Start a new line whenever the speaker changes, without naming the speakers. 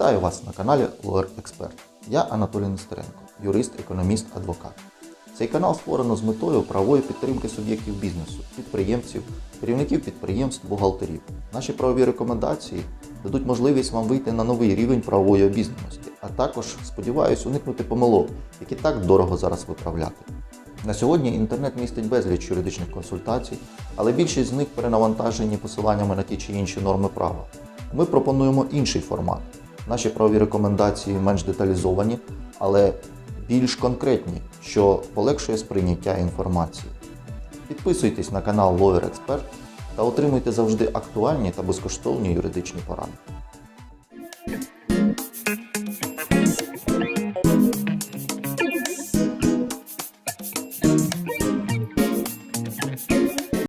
Вітаю вас на каналі Lawyer Expert. Я Анатолій Нестеренко, юрист, економіст, адвокат. Цей канал створено з метою правової підтримки суб'єктів бізнесу, підприємців, керівників підприємств, бухгалтерів. Наші правові рекомендації дадуть можливість вам вийти на новий рівень правової обізнаності, а також, сподіваюся, уникнути помилок, які так дорого зараз виправляти. На сьогодні інтернет містить безліч юридичних консультацій, але більшість з них перенавантажені посиланнями на ті чи інші норми права. Ми пропонуємо інший формат. Наші правові рекомендації менш деталізовані, але більш конкретні, що полегшує сприйняття інформації. Підписуйтесь на канал Lawyer Expert та отримуйте завжди актуальні та безкоштовні юридичні поради.